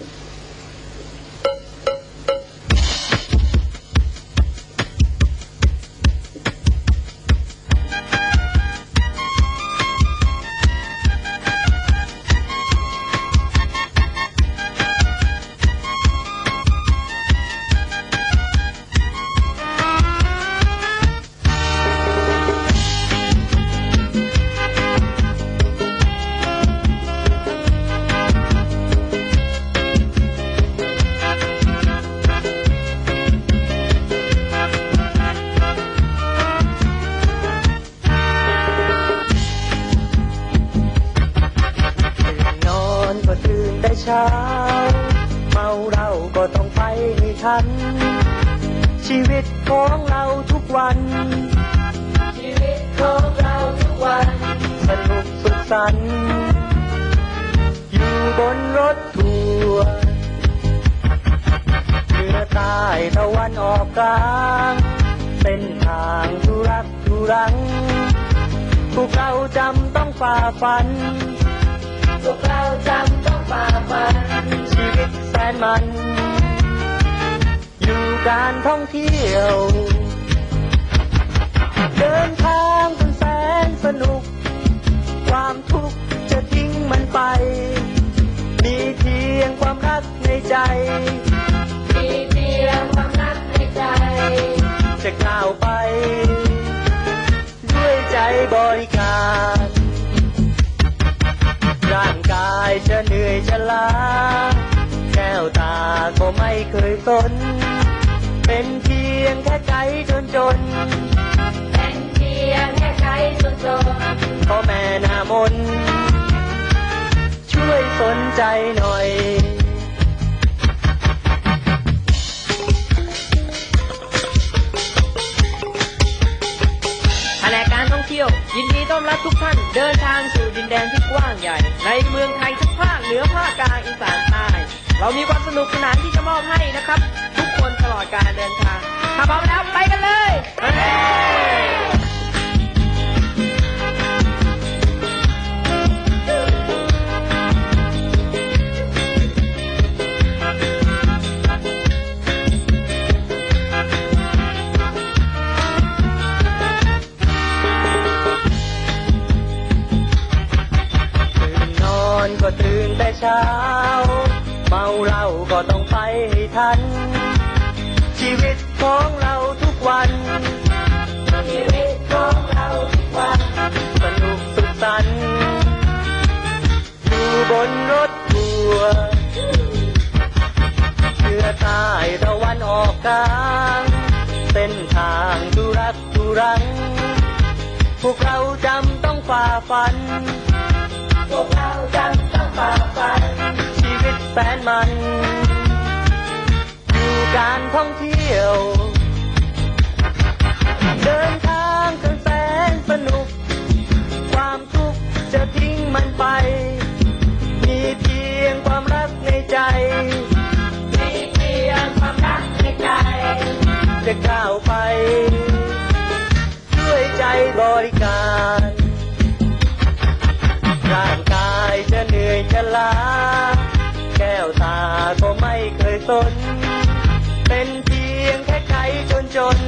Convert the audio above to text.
あ! เช้า เมาเราก็ต้องไปให้ทัน ชีวิตของเราทุกวัน ชีวิตของเราทุกวัน สนุกสุขสันต์อยู่บนรถทัวร์เหนือใต้ตะวันออกกลางเส้นทางทุรักทุรังพวกเราจำต้องฝ่าฟัน พวกเราจำต้องฝ่าฟันชีวิตแสน มัน อยู่การท่องเที่ยว เดินทางจนแสนสนุก ความทุกข์จะทิ้งมันไป มีเพียงความรักในใจมีเพียงความรักในใจ จะก้าวไป ด้วยใจบริการร่างกายจะเหนื่อยจะล้า แก้วตาก็ไม่เคยสน เป็นเพียงแค่ใจจนจน เป็นเพียงแค่ใจจนจนๆพ่อแม่หน้ามน ช่วยสนใจหน่อยแผนกการท่องเที่ยวยินดีต้อนรับทุกท่านเดินทางสู่ดินแดนที่กว้างใหญ่ ในเมืองไทยทุกภาคเหนือภาคกลางอีสานใต้ เรามีความสนุกสนานที่จะมอบให้นะครับ ทุกคนตลอดการเดินทางถ้าพร้อมแล้วไปกันเลย เมาเหล้าก็ต้องไปให้ทัน ชีวิตของเราทุกวัน ชีวิตของเราทุกวัน สนุกสุขสันต์อยู่บนรถทัวร์เหนือใต้ตะวันออกกลางเส้นทางทุรักทุรัง พวกเราจำต้องฝ่าฟัน พวกเราจำต้องฝ่าฟัน แสนมันอยู่การท่องเที่ยว เดินทางจนแสนสนุก ความทุกข์จะทิ้งมันไป มีเพียงความรักในใจ มีเพียงความรักในใจ จะก้าวไป ด้วยใจบริการร่างกายจะเหนื่อยจะล้า ตาก็ไม่เคยสน เป็นเพียงแค่ใครจนจน